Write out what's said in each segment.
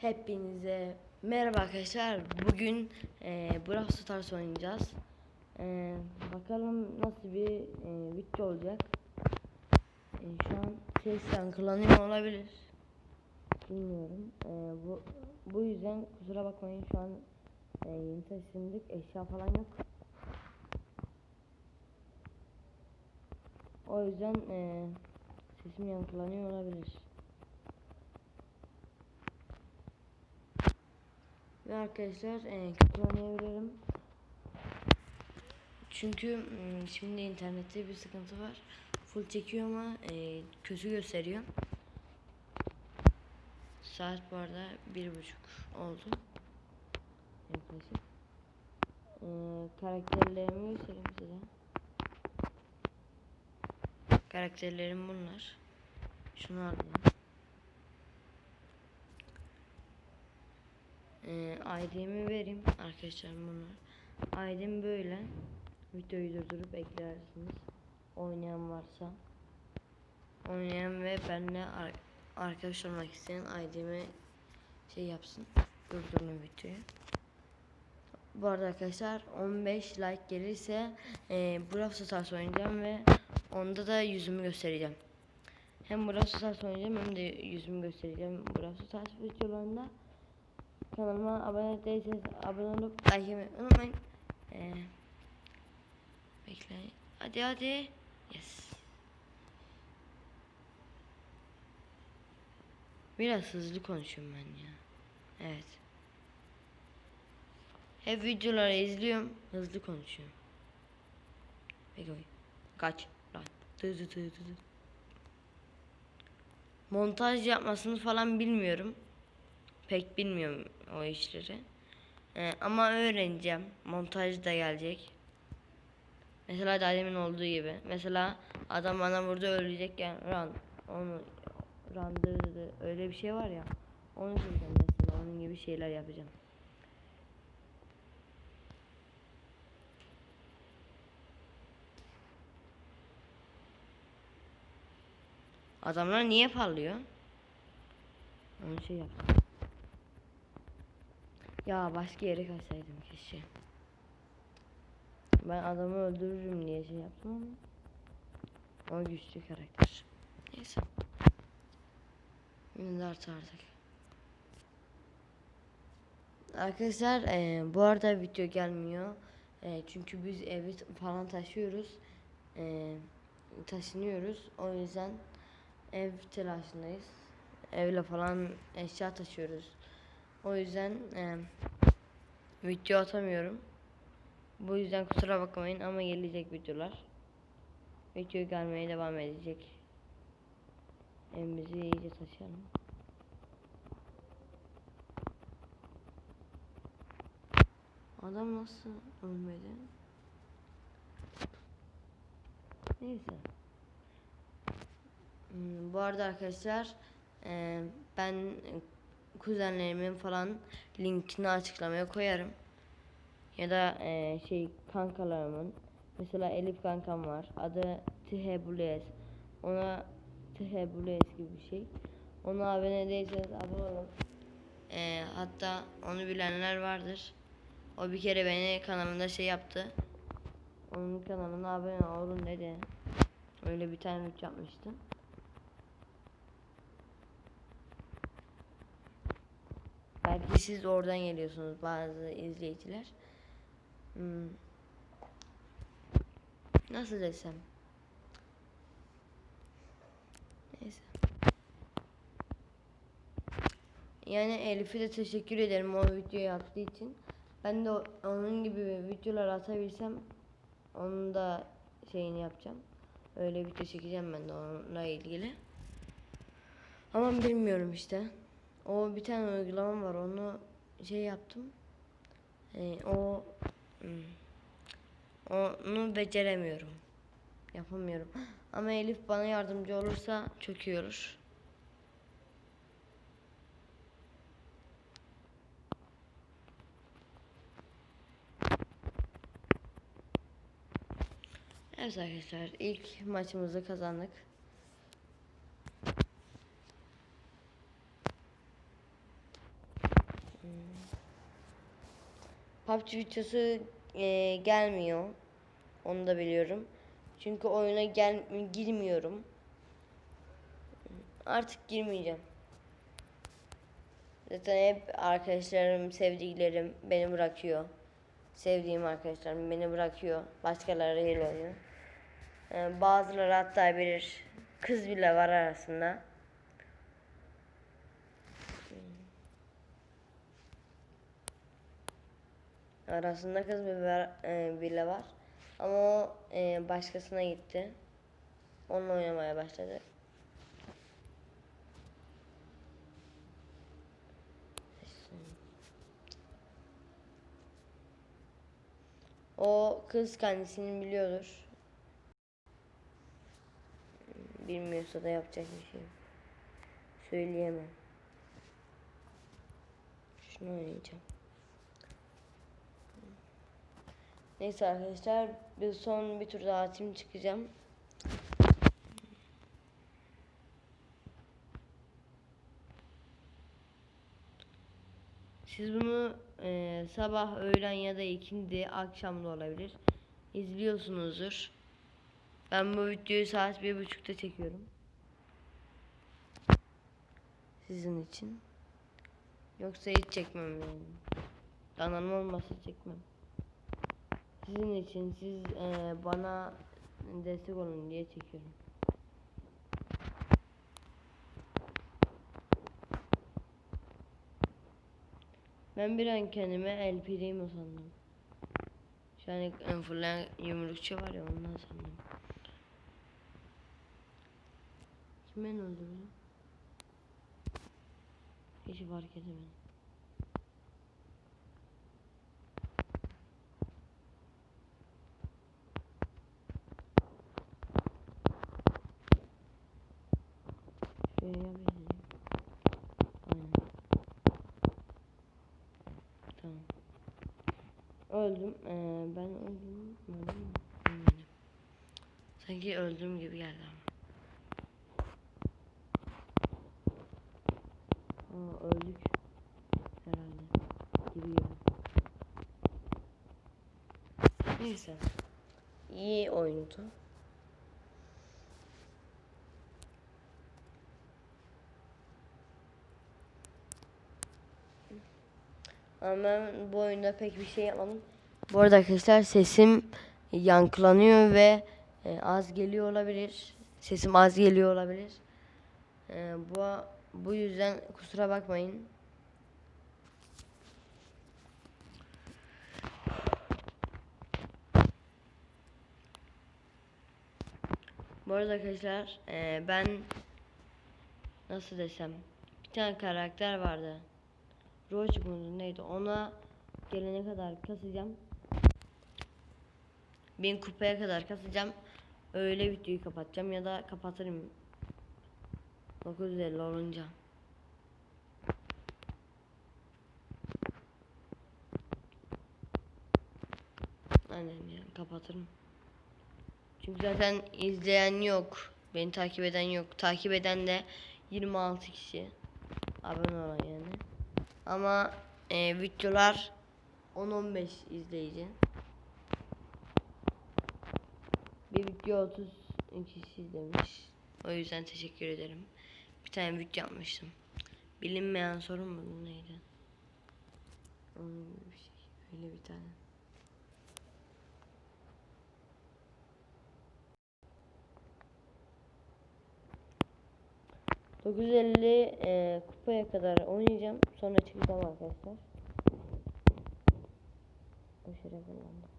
Hepinize merhaba arkadaşlar. Bugün e, Brawl Stars oynayacağız. E, bakalım nasıl bir e, video olacak. E, şu an ses yankılanıyor olabilir. Bilmiyorum. E, bu bu yüzden kusura bakmayın şu an e, yeni taşındık. Eşya falan yok. O yüzden e, sesim yankılanıyor olabilir. Ve arkadaşlar e, oynayabilirim. Çünkü mm, şimdi internette bir sıkıntı var. Full çekiyor ama e, kötü gösteriyor. Saat bu arada bir buçuk oldu. Yaklaşık. E, karakterlerimi göstereyim size. Karakterlerim bunlar. Şunu alayım. Ee, ID'mi vereyim arkadaşlar bunlar. ID'm böyle. Videoyu durdurup eklersiniz. Oynayan varsa. Oynayan ve benimle ar- arkadaş olmak isteyen ID'mi şey yapsın. Durdurun videoyu. Bu arada arkadaşlar 15 like gelirse e, Brawl Stars oynayacağım ve onda da yüzümü göstereceğim. Hem Brawl Stars oynayacağım hem de yüzümü göstereceğim Brawl Stars videolarında. Kanalıma abone değilseniz abone olup like yemeyi unutmayın. Ee, bekleyin. Hadi hadi. Yes. Biraz hızlı konuşuyorum ben ya. Evet. Hep videoları izliyorum. Hızlı konuşuyorum. Peki. Kaç. Lan. Dı dı dı dı. Montaj yapmasını falan bilmiyorum. Pek bilmiyorum o işleri. Ee, ama öğreneceğim. Montaj da gelecek. Mesela demin olduğu gibi. Mesela adam bana vurdu ölecek yani run. Onu randırdı. Öyle bir şey var ya. Onu söyleyeceğim mesela. Onun gibi şeyler yapacağım. Adamlar niye parlıyor? Onu şey yaptım. Ya başka yere kaçsaydım keşke. Ben adamı öldürürüm diye şey yaptım ama. O güçlü karakter. Neyse. Yine artık. Arkadaşlar eee, bu arada video gelmiyor. Eee, çünkü biz evi falan taşıyoruz. Eee, taşınıyoruz. O yüzden ev telaşındayız. Evle falan eşya taşıyoruz. O yüzden eee, video atamıyorum. Bu yüzden kusura bakmayın ama gelecek videolar. Video gelmeye devam edecek. Evimizi iyice taşıyalım. Adam nasıl ölmedi? Neyse. Hmm, bu arada arkadaşlar eee, ben kuzenlerimin falan linkini açıklamaya koyarım. Ya da eee, şey kankalarımın mesela Elif kankam var. Adı Tihebules. Ona Tihebules gibi bir şey. Ona abone değilseniz abone olun. Eee, hatta onu bilenler vardır. O bir kere beni kanalında şey yaptı. Onun kanalına abone olun dedi. Öyle bir tane yapmıştım. Belki siz oradan geliyorsunuz bazı izleyiciler. Hmm. Nasıl desem? Neyse. Yani Elif'e de teşekkür ederim o videoyu yaptığı için. Ben de onun gibi videolar atabilsem onun da şeyini yapacağım. Öyle video çekeceğim ben de onunla ilgili. Ama bilmiyorum işte. O bir tane uygulamam var onu şey yaptım. Ee, o hmm, onu beceremiyorum. Yapamıyorum. Ama Elif bana yardımcı olursa olur. Evet arkadaşlar ilk maçımızı kazandık. PUBG videosu e, gelmiyor. Onu da biliyorum. Çünkü oyuna gel girmiyorum. Artık girmeyeceğim. Zaten hep arkadaşlarım, sevdiklerim beni bırakıyor. Sevdiğim arkadaşlarım beni bırakıyor. Başkalarıyla oynuyor. Ee, bazıları hatta bir kız bile var arasında. Arasında kız bile var. Ama o e, başkasına gitti. Onunla oynamaya başladı. O kız kendisini biliyordur. Bilmiyorsa da yapacak bir şey. Söyleyemem. Şunu oynayacağım. Neyse arkadaşlar bir son bir tur daha atayım çıkacağım. Siz bunu e, sabah, öğlen ya da ikindi, akşam da olabilir. İzliyorsunuzdur. Ben bu videoyu saat bir buçukta çekiyorum. Sizin için. Yoksa hiç çekmem yani. Kanalım olmasa çekmem. Sizin için siz e, bana destek olun diye çekiyorum. Ben bir an kendime El Primo sandım. An en yumrukçu var ya ondan sandım. Kim beni öldürdü? Hiç fark edemedim. Şuraya bir Aynen. Tamam. Öldüm. Ee, ben öldüm. Öldüm? Ölmedim. Sanki öldüğüm gibi geldi ama. Aa, öldük. Herhalde. Gibi gibi. Neyse. İyi oyundu. Ama ben bu oyunda pek bir şey yapmadım. Bu arada arkadaşlar sesim yankılanıyor ve e, az geliyor olabilir. Sesim az geliyor olabilir. E, bu bu yüzden kusura bakmayın. Bu arada arkadaşlar e, ben nasıl desem bir tane karakter vardı. Roach muydu neydi ona gelene kadar kasacağım. Bin kupaya kadar kasacağım. Öyle videoyu kapatacağım ya da kapatırım. 950 olunca. Aynen ya kapatırım. Çünkü zaten izleyen yok. Beni takip eden yok. Takip eden de 26 kişi. Abone olan yani. Ama e, videolar 10-15 izleyici. Bir video 30 kişi izlemiş. O yüzden teşekkür ederim. Bir tane video yapmıştım. Bilinmeyen sorun mu neydi? Onun bir şey. Öyle bir tane. ...950 e, kupaya kadar oynayacağım. Sonra çıkacağım arkadaşlar. Yere kullandım.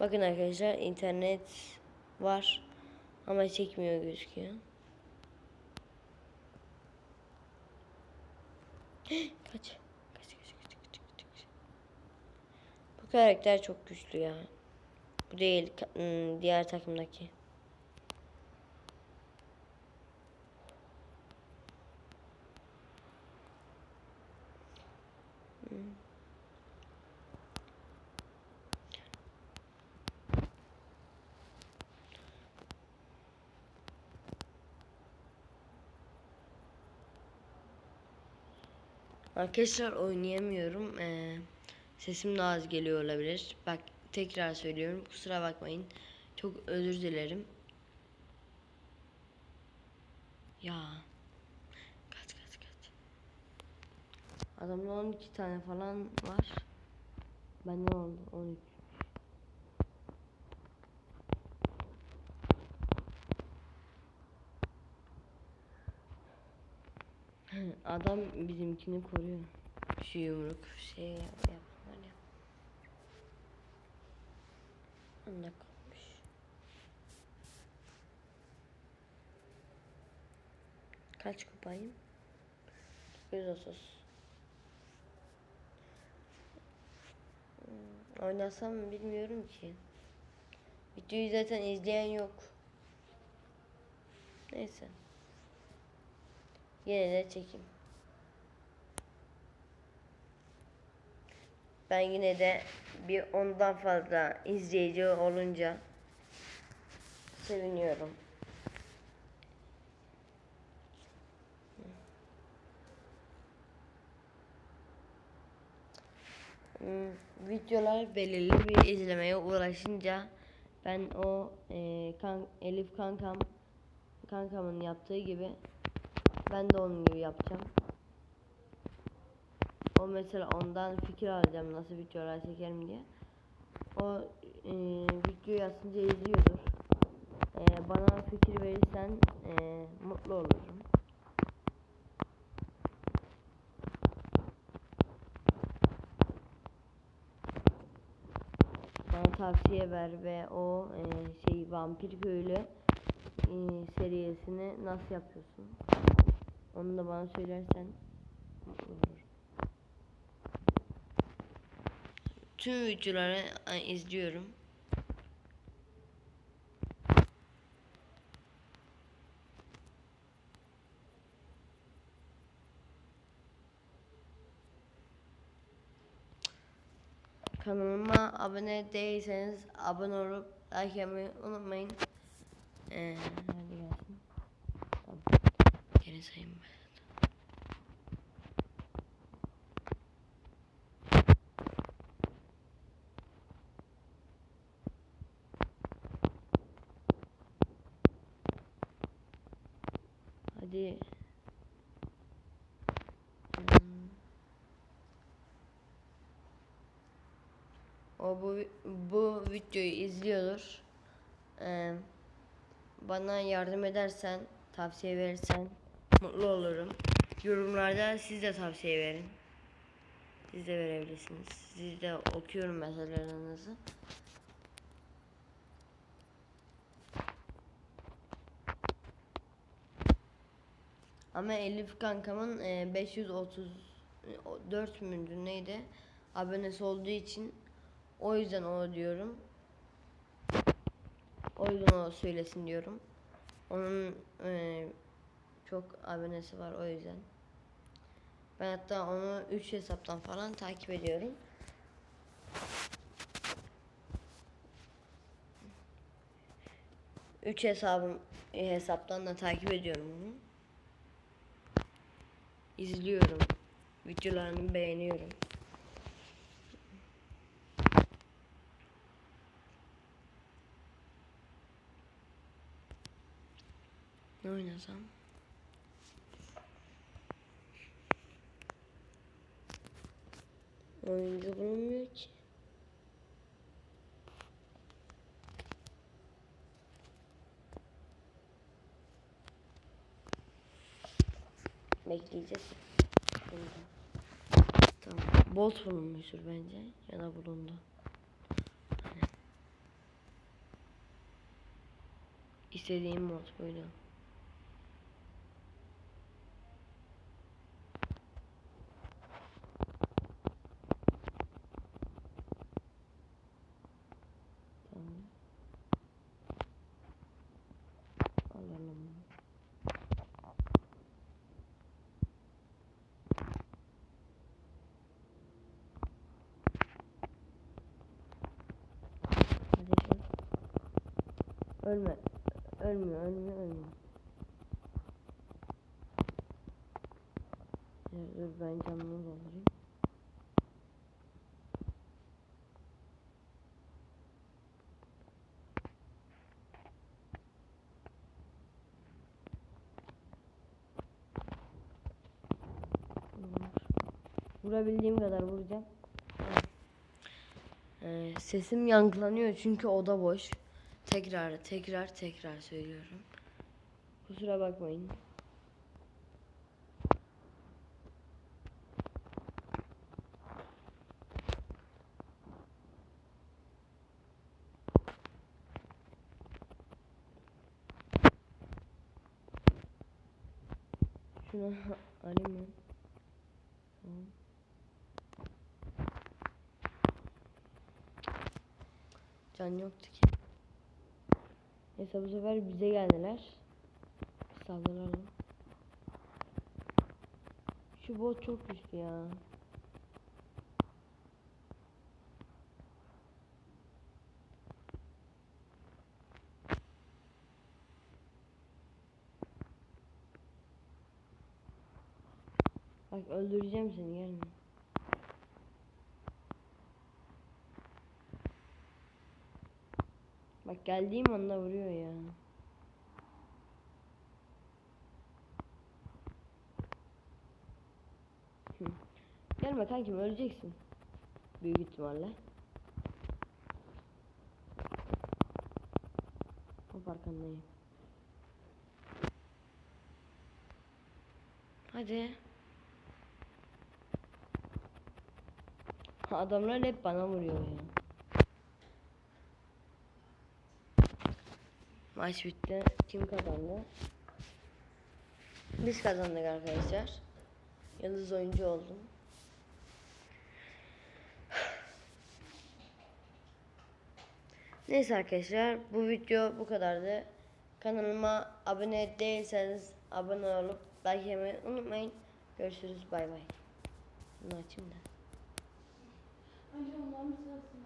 Bakın arkadaşlar internet var. Ama çekmiyor gözüküyor. kaç. Kaç kaç kaç kaç kaç kaç. Bu karakter çok güçlü ya. Bu değil ım, diğer takımdaki. Arkadaşlar oynayamıyorum. Ee, sesim daha az geliyor olabilir. Bak tekrar söylüyorum. Kusura bakmayın. Çok özür dilerim. Ya. Kaç kaç kaç. Adamda 12 tane falan var. Bende oldu 13. Adam bizimkini koruyor. Şu yumruk şey yap yapanlar ya. Onda kalmış. Kaç kupayım? 130. Hmm, Oynasam mı bilmiyorum ki. Videoyu zaten izleyen yok. Neyse. Yine de çekeyim. Ben yine de bir ondan fazla izleyici olunca seviniyorum. Hmm, videolar belirli bir izlemeye uğraşınca ben o e, kan, Elif kankam kankamın yaptığı gibi ben de onun gibi yapacağım. O mesela ondan fikir alacağım nasıl videolar çekerim diye. O e, video yazınca izliyordur. E, bana fikir verirsen e, mutlu olurum. Bana tavsiye ver ve o e, şey vampir köylü e, serisini nasıl yapıyorsun? Onu da bana söylersen olurum. Tüm videoları e, izliyorum. Kanalıma abone değilseniz abone olup like yapmayı unutmayın. Ee. Sayayım ben. Hadi. Hmm. O bu bu videoyu izliyordur. Ee, bana yardım edersen, tavsiye verirsen mutlu olurum. Yorumlarda siz de tavsiye verin. Siz de verebilirsiniz. Siz de okuyorum mesajlarınızı. Ama Elif kankamın e, 534 müydü neydi? Abonesi olduğu için o yüzden o diyorum. O yüzden o söylesin diyorum. Onun e, çok abonesi var o yüzden. Ben hatta onu 3 hesaptan falan takip ediyorum. Üç hesabım hesaptan da takip ediyorum onu. İzliyorum. Videolarını beğeniyorum. Ne oynasam? Oyuncu bulunmuyor ki. Bekleyeceğiz. Tamam. Bolt bulunmuştur bence. Ya da bulundu. İstediğim mod buydu. Tamam. Alalım. Hadi gel. Ölme. Ölmüyor, ölmüyor, ölmüyor. Dur ben camını doldurayım. Vur. Vurabildiğim kadar vuracağım. Ee, sesim yankılanıyor çünkü oda boş. Tekrar tekrar tekrar söylüyorum. Kusura bakmayın. Şunu alayım ben. Can yoktu ki. Neyse bu sefer bize geldiler. Saldıralım. Şu bot çok güçlü ya. Bak öldüreceğim seni gelme. Bak geldiğim anda vuruyor ya. Gelme kankim öleceksin. Büyük ihtimalle. Hop arkandayım. Hadi. Adamlar hep bana vuruyor ya. Maç bitti. Kim kazandı? Biz kazandık arkadaşlar. Yıldız oyuncu oldum. Neyse arkadaşlar bu video bu kadardı. Kanalıma abone değilseniz abone olup like yemeyi unutmayın. Görüşürüz bay bay. Bunu açayım da. Önce onların sırasında